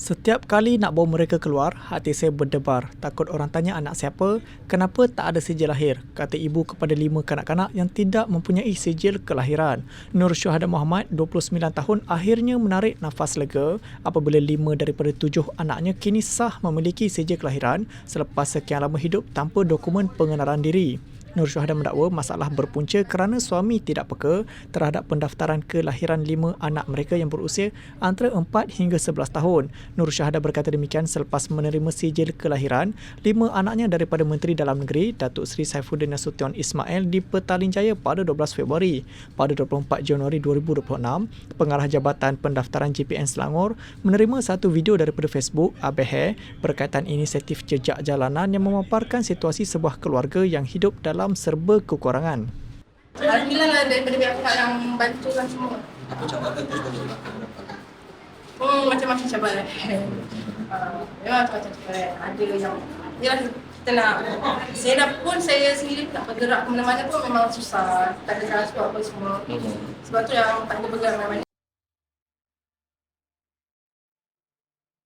Setiap kali nak bawa mereka keluar, hati saya berdebar. Takut orang tanya anak siapa, kenapa tak ada sijil lahir, kata ibu kepada lima kanak-kanak yang tidak mempunyai sijil kelahiran. Nur Syuhada Muhammad, 29 tahun, akhirnya menarik nafas lega apabila lima daripada tujuh anaknya kini sah memiliki sijil kelahiran selepas sekian lama hidup tanpa dokumen pengenalan diri. Nur Syuhada mendakwa masalah berpunca kerana suami tidak peka terhadap pendaftaran kelahiran lima anak mereka yang berusia antara 4 hingga 11 tahun. Nur Syuhada berkata demikian selepas menerima sijil kelahiran lima anaknya daripada Menteri Dalam Negeri Datuk Seri Saifuddin Nasution Ismail di Petaling Jaya pada 12 Februari. Pada 24 Januari 2026, Pengarah Jabatan Pendaftaran JPN Selangor menerima satu video daripada Facebook Abehe berkaitan inisiatif jejak jalanan yang memaparkan situasi sebuah keluarga yang hidup dalam serba kekurangan. Alhamdulillah lah daripada pihak-pihak yang bantu kan semua. Apa cabaran tu nak Hmm, macam-macam cabaran. Uh, memang macam-macam cabaran. Ada yang, ya kita nak, saya dah pun saya sendiri nak bergerak ke mana-mana pun memang susah. Tak ada transport apa semua. Sebab tu yang tak ada bergerak mana-mana.